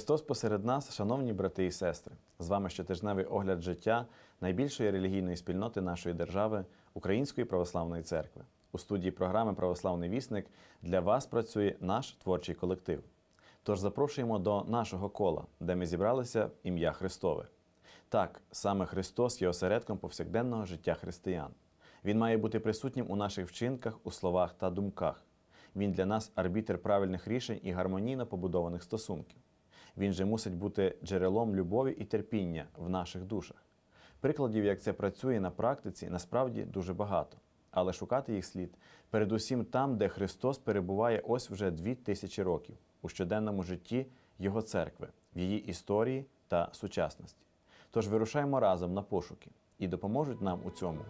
Христос посеред нас, шановні брати і сестри, з вами щотижневий огляд життя найбільшої релігійної спільноти нашої держави Української православної церкви. У студії програми Православний вісник для вас працює наш творчий колектив. Тож запрошуємо до нашого кола, де ми зібралися в ім'я Христове. Так, саме Христос є осередком повсякденного життя християн. Він має бути присутнім у наших вчинках, у словах та думках. Він для нас арбітр правильних рішень і гармонійно побудованих стосунків. Він же мусить бути джерелом любові і терпіння в наших душах. Прикладів, як це працює на практиці, насправді дуже багато. Але шукати їх слід передусім там, де Христос перебуває ось вже дві тисячі років у щоденному житті Його церкви, в її історії та сучасності. Тож вирушаємо разом на пошуки і допоможуть нам у цьому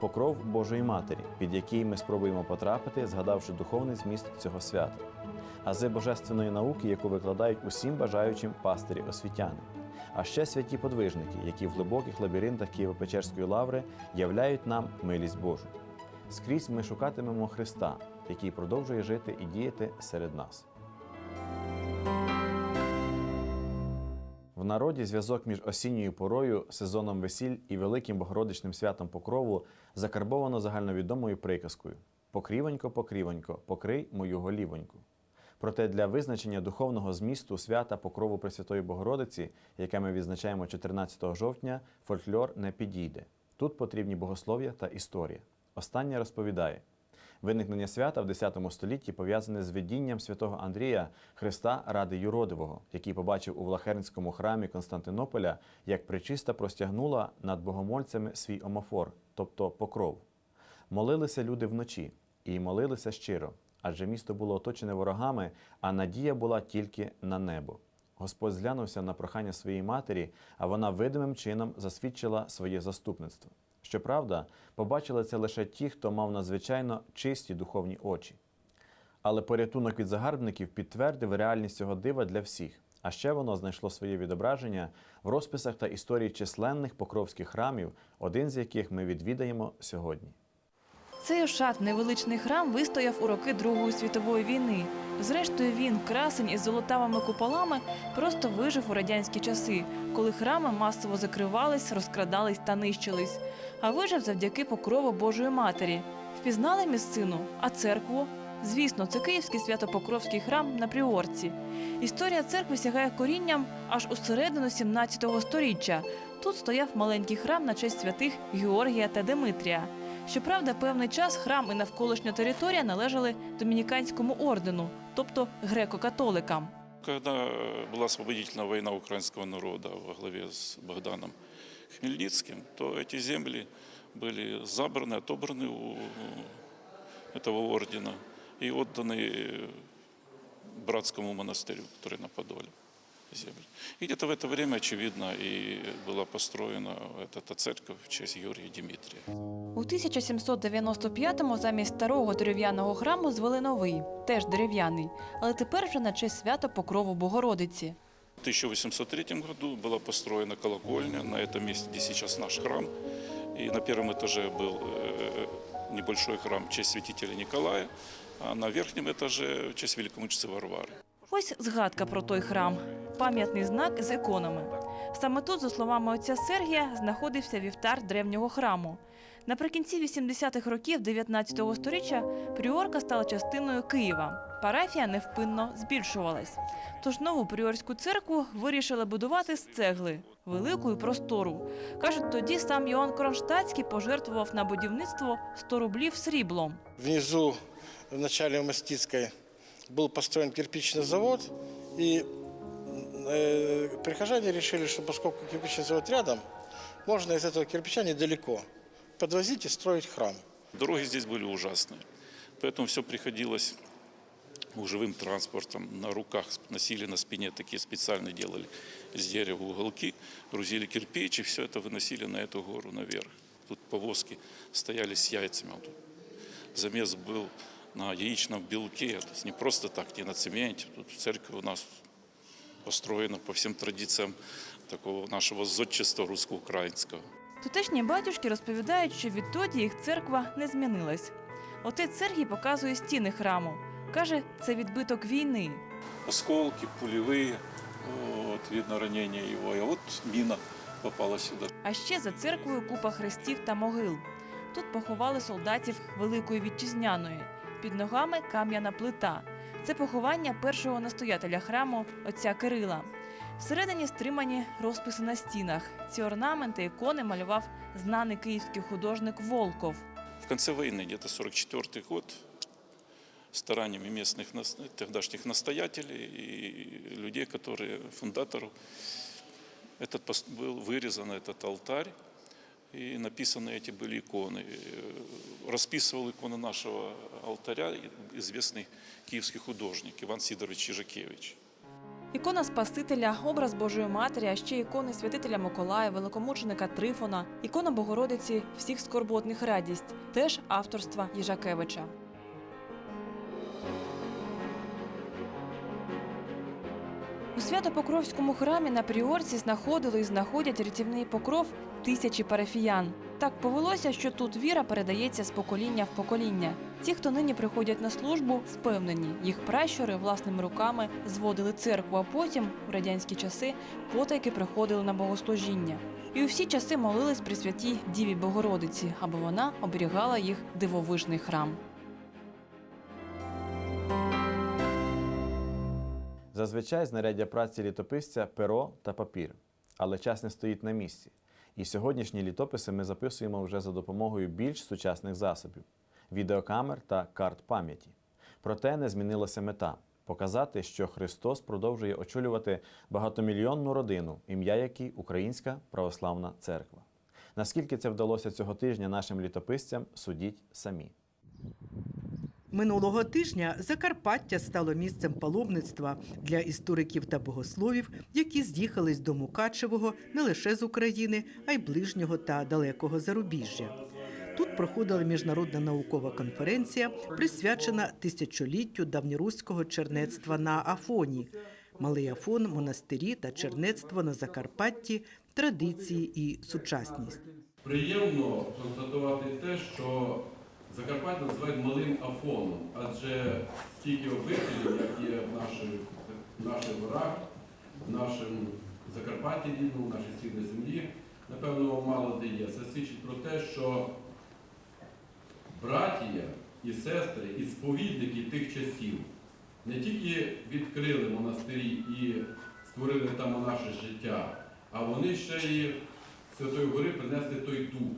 покров Божої Матері, під який ми спробуємо потрапити, згадавши духовний зміст цього свята, ази божественної науки, яку викладають усім бажаючим пастирі освітяни, а ще святі подвижники, які в глибоких лабіринтах Києво-Печерської лаври являють нам милість Божу. Скрізь ми шукатимемо Христа, який продовжує жити і діяти серед нас. В народі зв'язок між осінньою порою, сезоном весіль і великим богородичним святом Покрову закарбовано загальновідомою приказкою Покрівонько, покрівонько, покрий мою голівоньку. Проте для визначення духовного змісту свята Покрову Пресвятої Богородиці, яке ми відзначаємо 14 жовтня, фольклор не підійде. Тут потрібні богослов'я та історія. Остання розповідає. Виникнення свята в X столітті пов'язане з видінням святого Андрія Христа ради Юродивого, який побачив у Влахернському храмі Константинополя, як причиста простягнула над богомольцями свій омофор, тобто покров. Молилися люди вночі і молилися щиро, адже місто було оточене ворогами, а надія була тільки на небо. Господь зглянувся на прохання своєї матері, а вона видимим чином засвідчила своє заступництво. Щоправда, побачили це лише ті, хто мав надзвичайно чисті духовні очі. Але порятунок від загарбників підтвердив реальність цього дива для всіх. А ще воно знайшло своє відображення в розписах та історії численних покровських храмів, один з яких ми відвідаємо сьогодні. Цей ошат невеличний храм вистояв у роки Другої світової війни. Зрештою, він, красень із золотавими куполами, просто вижив у радянські часи, коли храми масово закривались, розкрадались та нищились. А вижив завдяки покрову Божої Матері. Впізнали місцину, а церкву? Звісно, це Київський Святопокровський храм на Пріорці. Історія церкви сягає корінням аж у середину 17 століття. Тут стояв маленький храм на честь святих Георгія та Димитрія. Щоправда, певний час храм і навколишня територія належали домініканському ордену, тобто греко-католикам. Когда э, была освободительная война украинского народа во главе с Богданом Хмельницким, то эти земли были забраны, отобраны у этого ордена и отданы э, братскому монастырю, который на Подоле земли. И где-то в это время, очевидно, и была построена эта, эта церковь в честь Георгия Дмитрия. У 1795-му замість старого дерев'яного храму звели новий, теж дерев'яний, але тепер вже на честь свято Покрову Богородиці. В 1803 году была построена колокольня на этом месте, где сейчас наш храм. И на первом этаже был э, небольшой храм в честь святителя Николая, а на верхнем этаже в честь великомученицы Варвары. Ось згадка про той храм. Пам'ятний знак з іконами. Саме тут, за словами отця Сергія, знаходився вівтар древнього храму. Наприкінці 80-х років 19 століття Пріорка стала частиною Києва. Парафія невпинно збільшувалась. Тож нову пріорську церкву вирішили будувати з цегли, велику і простору. Кажуть, тоді сам Йоанн Кронштадтський пожертвував на будівництво 100 рублів сріблом. Внизу, в начале Мастицкой, был построен кирпичный завод, и э, прихожане решили, что поскольку кирпичный завод рядом, можно из этого кирпича недалеко подвозить и строить храм. Дороги здесь были ужасные, поэтому все приходилось живым транспортом, на руках носили на спине, такие специально делали из дерева уголки, грузили кирпич и все это выносили на эту гору наверх. Тут повозки стояли с яйцами. Вот тут замес был на яичном белке, то есть не просто так, не на цементе. Тут церковь у нас построена по всем традициям такого нашего зодчества русско-украинского. Тутешні батюшки розповідають, що відтоді їх церква не змінилась. Отець Сергій показує стіни храму. Каже, це відбиток війни. Осколки, пулевые, Вот, видно ранение его. А вот мина попала сюда. А ще за церквою купа хрестів та могил. Тут поховали солдатів Великої Вітчизняної. Під ногами кам'яна плита. Це поховання першого настоятеля храму отця Кирила. Всередині стримані розписи на стінах. Ці орнаменти ікони малював знаний київський художник Волков. В конце войны, где-то 44 год, стараниями местных нас- тогдашних настоятелей и людей, которые, фундаторов, этот пос- был вырезан этот алтарь, и написаны эти были иконы. Э, Расписывал иконы нашего алтаря известный киевский художник Иван Сидорович Чижакевич. Ікона Спасителя, образ Божої Матері, а ще ікони святителя Миколая, великомученика Трифона, ікона Богородиці всіх скорботних радість, теж авторства Їжакевича. Свято-Покровському храмі на Пріорці знаходили і знаходять рятівний покров тисячі парафіян. Так повелося, що тут віра передається з покоління в покоління. Ті, хто нині приходять на службу, впевнені, їх пращури власними руками зводили церкву, а потім, у радянські часи, потайки приходили на богослужіння. І у всі часи молились при святій Діві Богородиці, аби вона оберігала їх дивовижний храм. Зазвичай знаряддя праці літописця перо та папір, але час не стоїть на місці. І сьогоднішні літописи ми записуємо вже за допомогою більш сучасних засобів відеокамер та карт пам'яті. Проте не змінилася мета показати, що Христос продовжує очолювати багатомільйонну родину, ім'я якій Українська Православна Церква. Наскільки це вдалося цього тижня нашим літописцям, судіть самі. Минулого тижня Закарпаття стало місцем паломництва для істориків та богословів, які з'їхались до Мукачевого не лише з України, а й ближнього та далекого зарубіжжя. Тут проходила міжнародна наукова конференція, присвячена тисячоліттю давньоруського чернецтва на Афоні. Малий Афон, монастирі та чернецтво на Закарпатті, традиції і сучасність. Приємно констатувати те, що Закарпаття називають малим Афоном, адже стільки обителів, як є в наших, в наших горах, в нашому Закарпатті рідному, в нашій східній землі, напевно, мало де є. Це свідчить про те, що братія і сестри, і сповідники тих часів не тільки відкрили монастирі і створили там монаше життя, а вони ще і Святої Гори принесли той дух,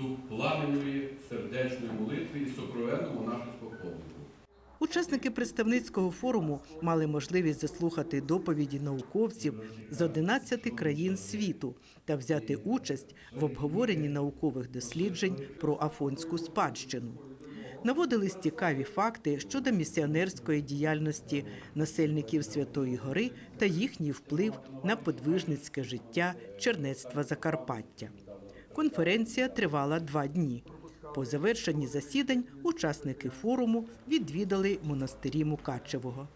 дух пламенної, сердечної молитви і сокровенного монашеського подвигу. Учасники представницького форуму мали можливість заслухати доповіді науковців з 11 країн світу та взяти участь в обговоренні наукових досліджень про афонську спадщину. Наводились цікаві факти щодо місіонерської діяльності насельників Святої Гори та їхній вплив на подвижницьке життя чернецтва Закарпаття. Конференція тривала два дні. По завершенні засідань учасники форуму відвідали монастирі Мукачевого.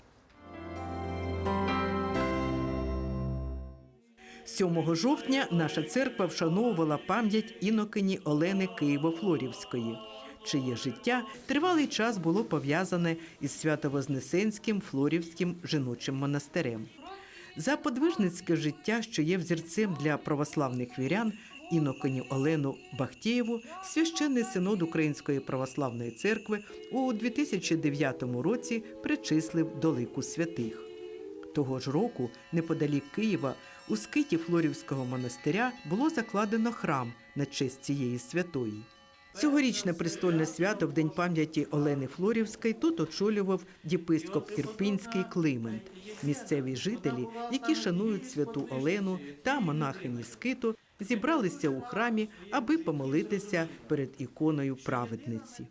7 жовтня наша церква вшановувала пам'ять інокині Олени Києво-Флорівської, чиє життя тривалий час було пов'язане із Свято-Вознесенським Флорівським жіночим монастирем. За подвижницьке життя, що є взірцем для православних вірян, інокиню Олену Бахтєєву, священний синод Української православної церкви у 2009 році причислив до лику святих. Того ж року, неподалік Києва, у скиті Флорівського монастиря було закладено храм на честь цієї святої. Цьогорічне престольне свято в День пам'яті Олени Флорівської тут очолював єпископ Ірпінський Климент. Місцеві жителі, які шанують святу Олену та монахині скиту, зібралися у храмі, аби помолитися перед іконою праведниці.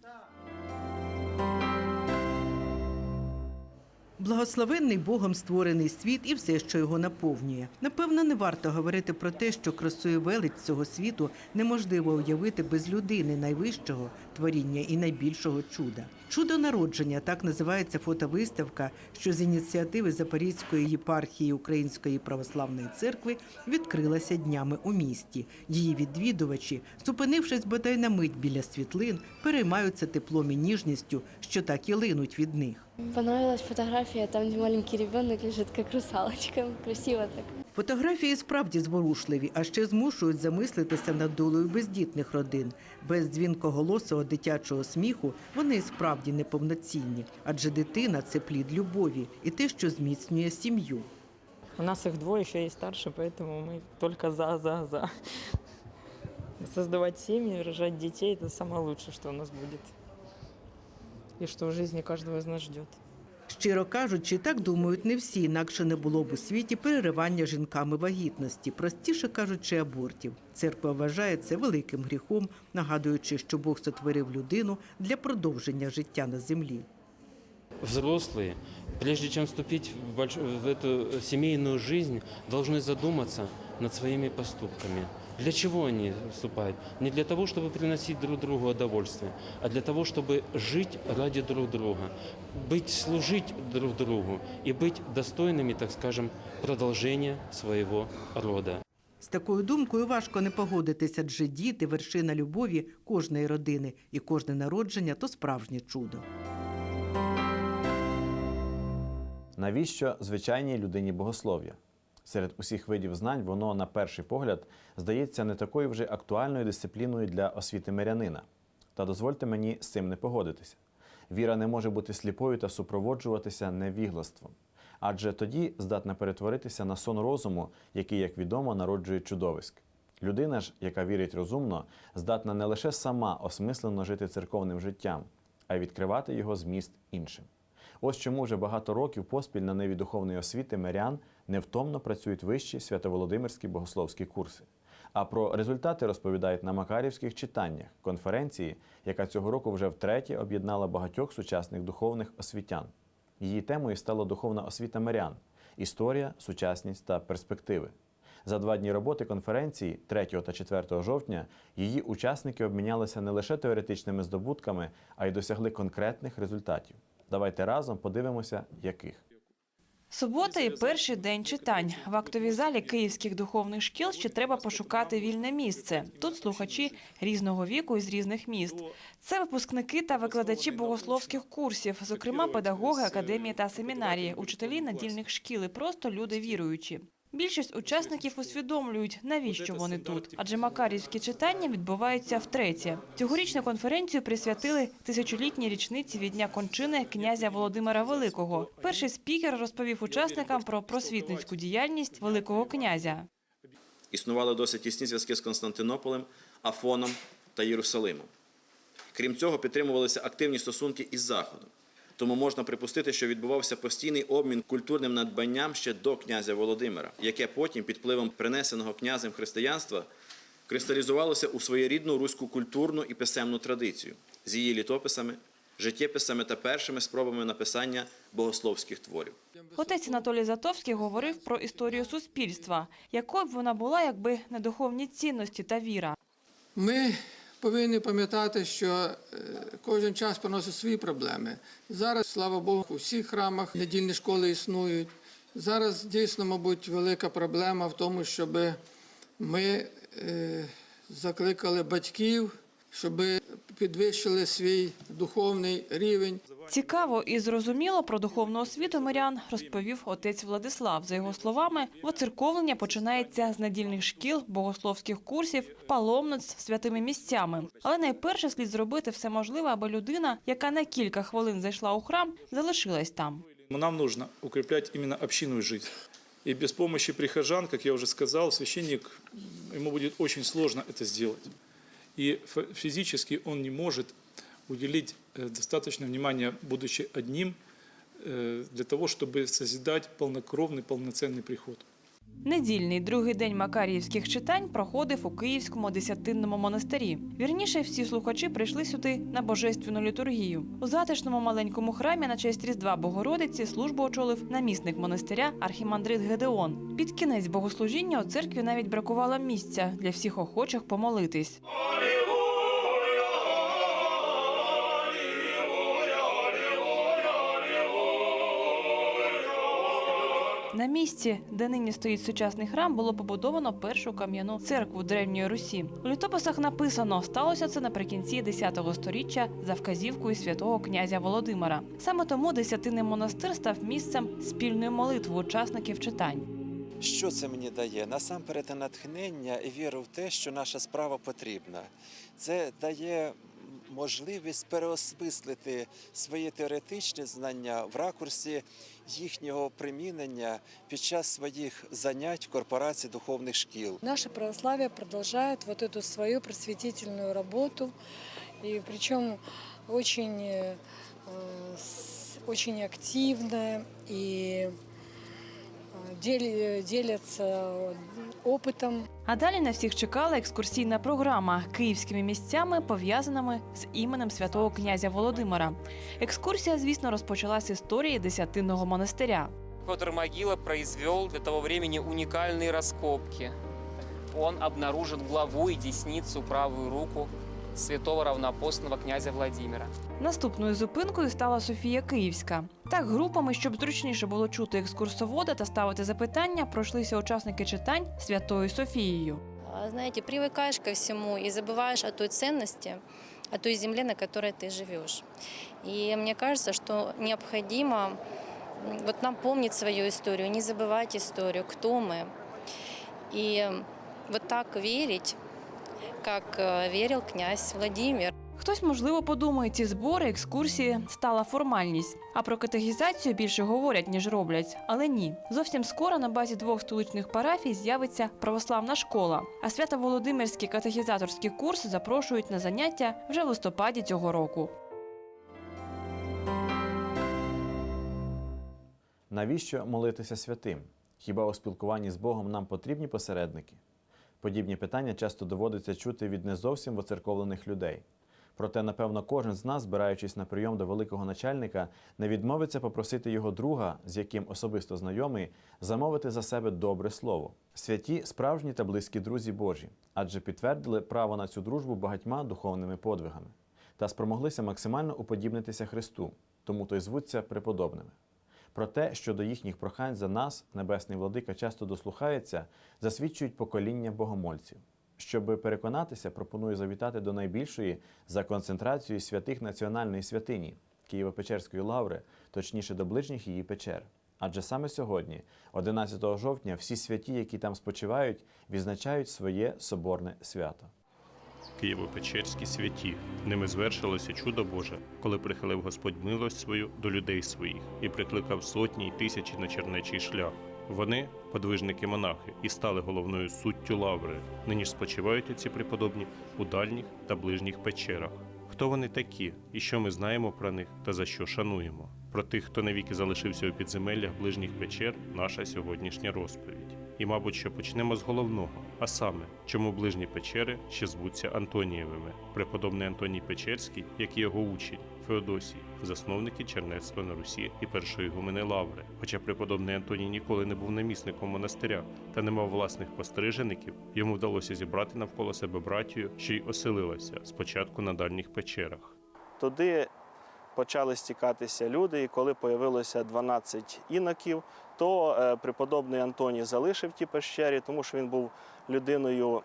Благословенний Богом створений світ і все, що його наповнює. Напевно, не варто говорити про те, що красою велич цього світу неможливо уявити без людини найвищого творіння і найбільшого чуда. Чудо народження так називається фотовиставка, що з ініціативи Запорізької єпархії Української православної церкви відкрилася днями у місті. Її відвідувачі, зупинившись бодай на мить біля світлин, переймаються теплом і ніжністю, що так і линуть від них. Понравилась фотография, там, где маленький ребенок лежит, как русалочка. Красиво так. Фотографії справді зворушливі, а ще змушують замислитися над долею бездітних родин. Без дзвінкоголосого дитячого сміху вони і справді неповноцінні, адже дитина це плід любові і те, що зміцнює сім'ю. У нас их двое, еще есть старше, поэтому мы только за, за, за. Создавать семьи, рожать детей – это самое лучшее, что у нас будет. И что в жизни каждого из нас ждет. Щиро кажучи, так думають не всі, інакше не було б у світі переривання жінками вагітності, простіше кажучи, абортів. Церква вважає це великим гріхом, нагадуючи, що Бог сотворив людину для продовження життя на землі. взрослые, прежде чем вступить в, больш- в эту семейную жизнь, должны задуматься над своими поступками. Для чего они вступают? Не для того, чтобы приносить друг другу удовольствие, а для того, чтобы жить ради друг друга, быть, служить друг другу и быть достойными, так скажем, продолжения своего рода. З такою думкою важко не погодитися, адже діти – вершина любові кожної родини, і кожне народження – то справжнє чудо. Навіщо звичайній людині богослов'я? Серед усіх видів знань воно, на перший погляд, здається не такою вже актуальною дисципліною для освіти мирянина. Та дозвольте мені з цим не погодитися. Віра не може бути сліпою та супроводжуватися невіглаством. Адже тоді здатна перетворитися на сон розуму, який, як відомо, народжує чудовиськ. Людина ж, яка вірить розумно, здатна не лише сама осмислено жити церковним життям, а й відкривати його зміст іншим. Ось чому вже багато років поспіль на ниві духовної освіти мирян невтомно працюють вищі свято-володимирські богословські курси. А про результати розповідають на Макарівських читаннях конференції, яка цього року вже втретє об'єднала багатьох сучасних духовних освітян. Її темою стала духовна освіта мирян історія, сучасність та перспективи. За два дні роботи конференції 3 та 4 жовтня її учасники обмінялися не лише теоретичними здобутками, а й досягли конкретних результатів. Давайте разом подивимося, яких. Субота і перший день читань. В актовій залі київських духовних шкіл ще треба пошукати вільне місце. Тут слухачі різного віку і з різних міст. Це випускники та викладачі богословських курсів, зокрема педагоги академії та семінарії, учителі надільних шкіл і просто люди віруючі. Більшість учасників усвідомлюють, навіщо вони тут, адже макарівські читання відбуваються втретє. Цьогорічну конференцію присвятили тисячолітній річниці від дня кончини князя Володимира Великого. Перший спікер розповів учасникам про просвітницьку діяльність Великого князя. Існували досить тісні зв'язки з Константинополем, Афоном та Єрусалимом. Крім цього, підтримувалися активні стосунки із Заходом. Тому можна припустити, що відбувався постійний обмін культурним надбанням ще до князя Володимира, яке потім під впливом принесеного князем християнства кристалізувалося у своєрідну руську культурну і писемну традицію з її літописами, життєписами та першими спробами написання богословських творів. Отець Анатолій Затовський говорив про історію суспільства, якою б вона була, якби не духовні цінності та віра. Ми повинні пам'ятати, що е, кожен час приносить свої проблеми. Зараз, слава Богу, у всіх храмах недільні школи існують. Зараз дійсно, мабуть, велика проблема в тому, щоб ми е, закликали батьків, щоб підвищили свій духовний рівень. Цікаво і зрозуміло про духовну освіту мирян розповів отець Владислав. За його словами, воцерковлення починається з недільних шкіл, богословських курсів, паломництв святими місцями. Але найперше слід зробити все можливе, аби людина, яка на кілька хвилин зайшла у храм, залишилась там. Нам нужно укреплять именно общинную жизнь. И без помощи прихожан, как я уже сказал, священник, ему будет очень сложно это сделать. И физически он не может уделить э, достаточно внимания, будучи одним, э, для того, чтобы созидать полнокровный, полноценный приход. Недільний другий день макаріївських читань проходив у Київському десятинному монастирі. Вірніше, всі слухачі прийшли сюди на божественну літургію. У затишному маленькому храмі на честь Різдва Богородиці службу очолив намісник монастиря архімандрит Гедеон. Під кінець богослужіння у церкві навіть бракувало місця для всіх охочих помолитись. На місці, де нині стоїть сучасний храм, було побудовано першу кам'яну церкву древньої Русі. У літописах написано, сталося це наприкінці 10 століття за вказівкою святого князя Володимира. Саме тому десятинний монастир став місцем спільної молитви учасників читань. Що це мені дає? Насамперед натхнення і віру в те, що наша справа потрібна. Це дає можливість переосмислити свої теоретичні знання в ракурсі їхнього примінення під час своїх занять в корпорації духовних шкіл. Наше православие продолжает вот эту свою просветительную работу, и причем очень, с- очень активно и э, дели- делятся опытом. А далі на всіх чекала екскурсійна програма київськими місцями, пов'язаними з іменем святого князя Володимира. Екскурсія, звісно, розпочалась з історії десятинного монастиря. Петр Могила произвел для того времени уникальные раскопки. Он обнаружил главу и десницу, правую руку святого равноапостольного князя Владимира. Наступною зупинкою стала Софія Київська. Так, групами, щоб зручніше було чути екскурсовода та ставити запитання, пройшлися учасники читань Святою Софією. А, Знаете, привыкаешь ко всему и забываешь о той ценности, о той земле, на которой ты живешь. И мне кажется, что необходимо м, вот нам помнить свою историю, не забывать историю, кто мы. И вот так верить, как э, верил князь Владимир. Хтось, можливо, подумає, ці збори, екскурсії стала формальність. А про катехізацію більше говорять, ніж роблять. Але ні. Зовсім скоро на базі двох столичних парафій з'явиться православна школа. А свято-володимирський катехізаторський курс запрошують на заняття вже в листопаді цього року. Навіщо молитися святим? Хіба у спілкуванні з Богом нам потрібні посередники? Подібні питання часто доводиться чути від не зовсім воцерковлених людей. Проте, напевно, кожен з нас, збираючись на прийом до великого начальника, не відмовиться попросити його друга, з яким особисто знайомий, замовити за себе добре слово. Святі справжні та близькі друзі Божі, адже підтвердили право на цю дружбу багатьма духовними подвигами та спромоглися максимально уподібнитися Христу, тому то й звуться преподобними. Про те, що до їхніх прохань за нас небесний владика часто дослухається, засвідчують покоління богомольців. Щоб переконатися, пропоную завітати до найбільшої за концентрацією святих національної святині Києво-Печерської лаври, точніше до ближніх її печер. Адже саме сьогодні, 11 жовтня, всі святі, які там спочивають, відзначають своє соборне свято. Києво-Печерські святі. Ними звершилося чудо Боже, коли прихилив Господь милость свою до людей своїх і прикликав сотні й тисячі на чернечий шлях. Вони подвижники монахи і стали головною суттю лаври. Нині ж спочивають оці преподобні у дальніх та ближніх печерах. Хто вони такі, і що ми знаємо про них та за що шануємо? Про тих, хто навіки залишився у підземеллях ближніх печер, наша сьогоднішня розповідь. І, мабуть, що почнемо з головного, а саме, чому ближні печери ще звуться Антонієвими. Преподобний Антоній Печерський, як і його учень, Феодосій, засновники чернецтва на Русі і першої гумени Лаври. Хоча преподобний Антоній ніколи не був намісником монастиря та не мав власних пострижеників, йому вдалося зібрати навколо себе братію, що й оселилася спочатку на дальніх печерах. Туди почали стікатися люди, і коли появилося 12 іноків, то е, преподобний Антоній залишив ті пещері, тому що він був людиною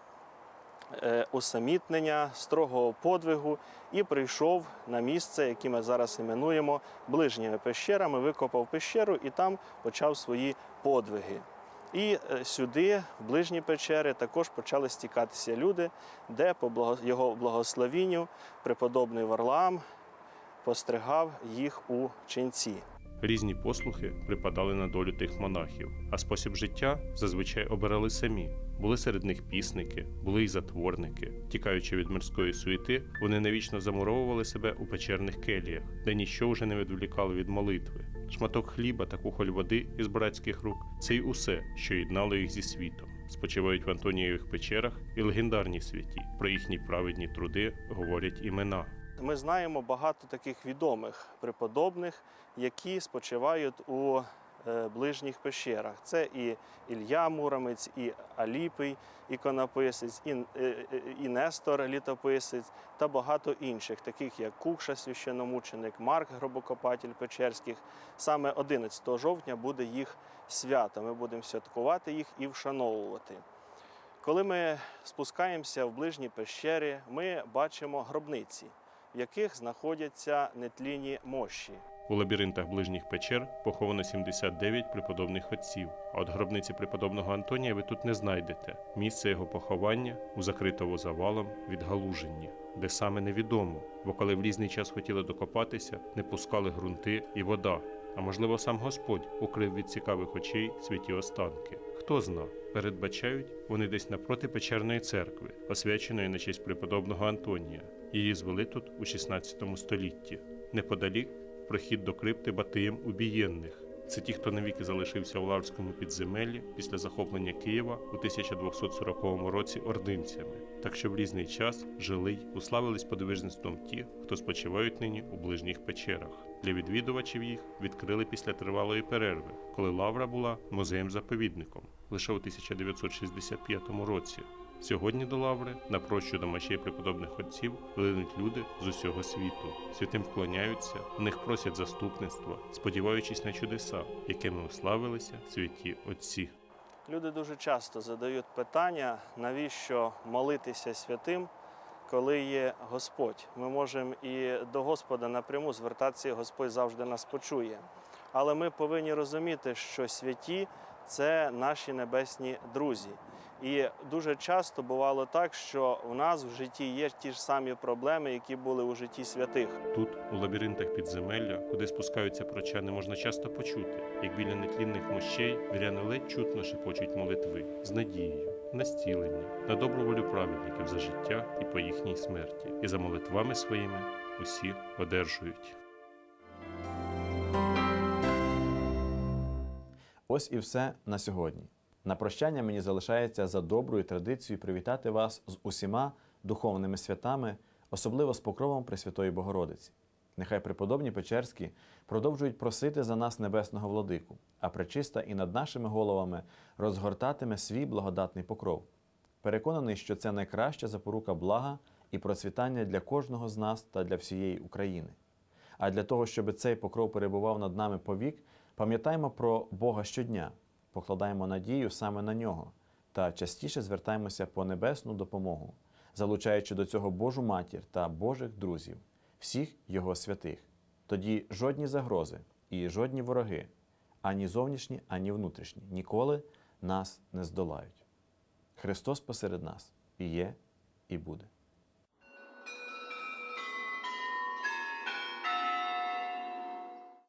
е, усамітнення, строгого подвигу, і прийшов на місце, яке ми зараз іменуємо ближніми пещерами, викопав пещеру і там почав свої подвиги. І е, сюди, в ближні печери, також почали стікатися люди, де по його благословінню преподобний Варлаам постригав їх у ченці. Різні послухи припадали на долю тих монахів, а спосіб життя зазвичай обирали самі. Були серед них пісники, були й затворники. Тікаючи від мирської суєти, вони навічно замуровували себе у печерних келіях, де ніщо вже не відволікало від молитви. Шматок хліба та кухоль води із братських рук це й усе, що єднало їх зі світом. Спочивають в Антонієвих печерах і легендарні святі. Про їхні праведні труди говорять імена. Ми знаємо багато таких відомих преподобних, які спочивають у е, ближніх пещерах. Це і Ілля Муромець, і Аліпий іконописець, і, е, е, і Нестор літописець та багато інших, таких як Кукша, священномученик, Марк Гробокопатель Печерських. Саме 11 жовтня буде їх свято. Ми будемо святкувати їх і вшановувати. Коли ми спускаємося в ближні пещери, ми бачимо гробниці, яких знаходяться нетлінні мощі. У лабіринтах ближніх печер поховано 79 преподобних отців. А от гробниці преподобного Антонія ви тут не знайдете. Місце його поховання у закритого завалом відгалуженні, де саме невідомо, бо коли в різний час хотіли докопатися, не пускали ґрунти і вода. А можливо, сам Господь укрив від цікавих очей святі останки. Хто зна, передбачають вони десь напроти печерної церкви, освяченої на честь преподобного Антонія. Її звели тут у 16 столітті. Неподалік прохід до крипти Батиєм убієнних. Це ті, хто навіки залишився у Лаврському підземеллі після захоплення Києва у 1240 році ординцями. Так що в різний час жили й уславились подвижництвом ті, хто спочивають нині у ближніх печерах. Для відвідувачів їх відкрили після тривалої перерви, коли Лавра була музеєм-заповідником лише у 1965 році. Сьогодні до лаври, на прощу до мощей преподобних отців, линуть люди з усього світу. Святим вклоняються, у них просять заступництва, сподіваючись на чудеса, якими уславилися святі отці. Люди дуже часто задають питання, навіщо молитися святим, коли є Господь. Ми можемо і до Господа напряму звертатися, і Господь завжди нас почує. Але ми повинні розуміти, що святі це наші небесні друзі. І дуже часто бувало так, що у нас в житті є ті ж самі проблеми, які були у житті святих. Тут, у лабіринтах підземелля, куди спускаються прочани, можна часто почути, як біля нетлінних мощей віряни ледь чутно шепочуть молитви з надією, на зцілення, на добру волю праведників за життя і по їхній смерті. І за молитвами своїми усі одержують. Ось і все на сьогодні. На прощання мені залишається за доброю традицією привітати вас з усіма духовними святами, особливо з покровом Пресвятої Богородиці. Нехай преподобні Печерські продовжують просити за нас небесного владику, а пречиста і над нашими головами розгортатиме свій благодатний покров. Переконаний, що це найкраща запорука блага і процвітання для кожного з нас та для всієї України. А для того, щоб цей покров перебував над нами повік, пам'ятаємо про Бога щодня, покладаємо надію саме на нього та частіше звертаємося по небесну допомогу, залучаючи до цього Божу матір та Божих друзів, всіх Його святих. Тоді жодні загрози і жодні вороги, ані зовнішні, ані внутрішні, ніколи нас не здолають. Христос посеред нас і є, і буде.